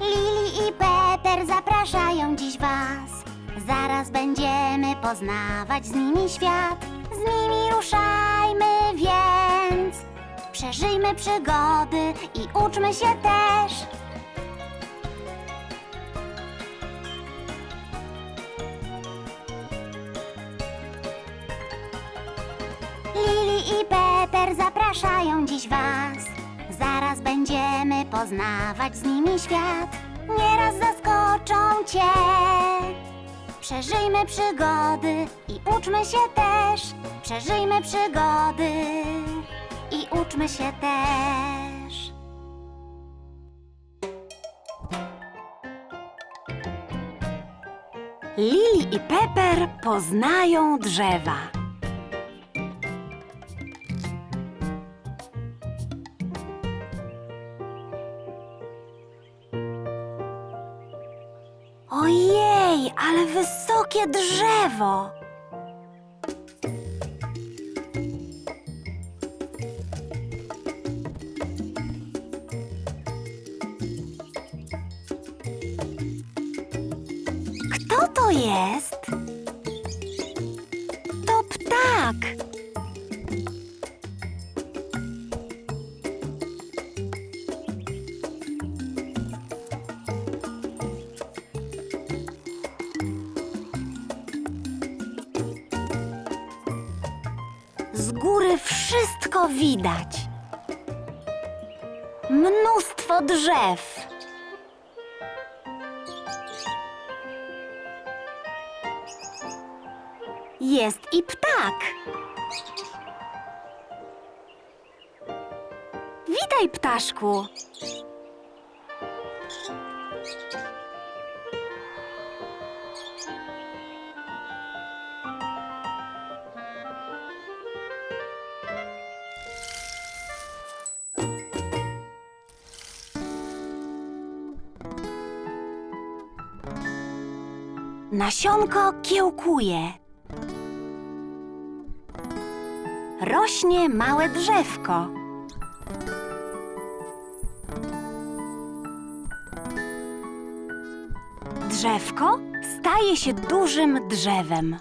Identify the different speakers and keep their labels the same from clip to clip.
Speaker 1: Lili i Peter zapraszają dziś was. Zaraz będziemy poznawać z nimi świat. Z nimi ruszajmy więc. Przeżyjmy przygody i uczmy się też. Lili i Peter zapraszają dziś was. Zaraz będziemy poznawać z nimi świat. Nieraz zaskoczą cię. Przeżyjmy przygody i uczmy się też. Przeżyjmy przygody i uczmy się też.
Speaker 2: Lili i Pepper poznają drzewa. Ojej, ale wysokie drzewo! Kto to jest? To ptak. Z góry wszystko widać. Mnóstwo drzew. Jest i ptak. Witaj, ptaszku. Nasionko kiełkuje. Rośnie małe drzewko. Drzewko staje się dużym drzewem.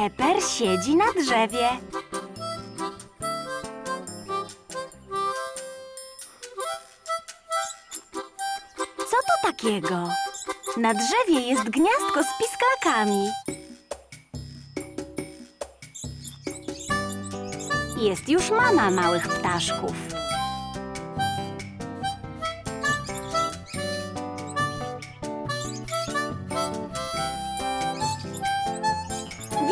Speaker 2: Pepper siedzi na drzewie. Co to takiego? Na drzewie jest gniazdko z pisklakami. Jest już mama małych ptaszków.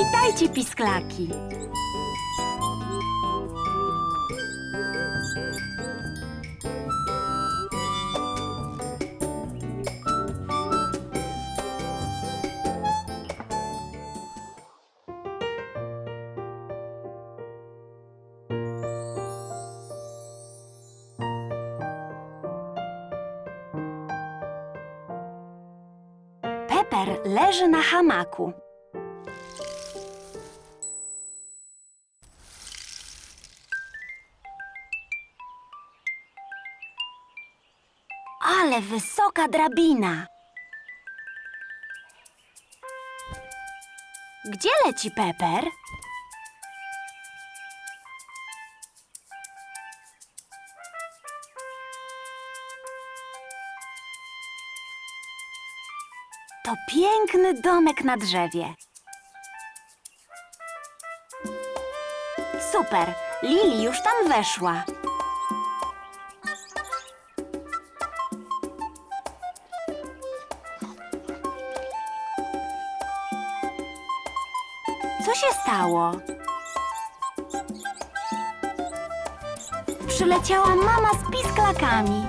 Speaker 2: Witajcie, pisklaki. Pepper leży na hamaku. Ale wysoka drabina. Gdzie leci Pepper? To piękny domek na drzewie. Super! Lili już tam weszła. Co się stało? Przyleciała mama z pisklakami.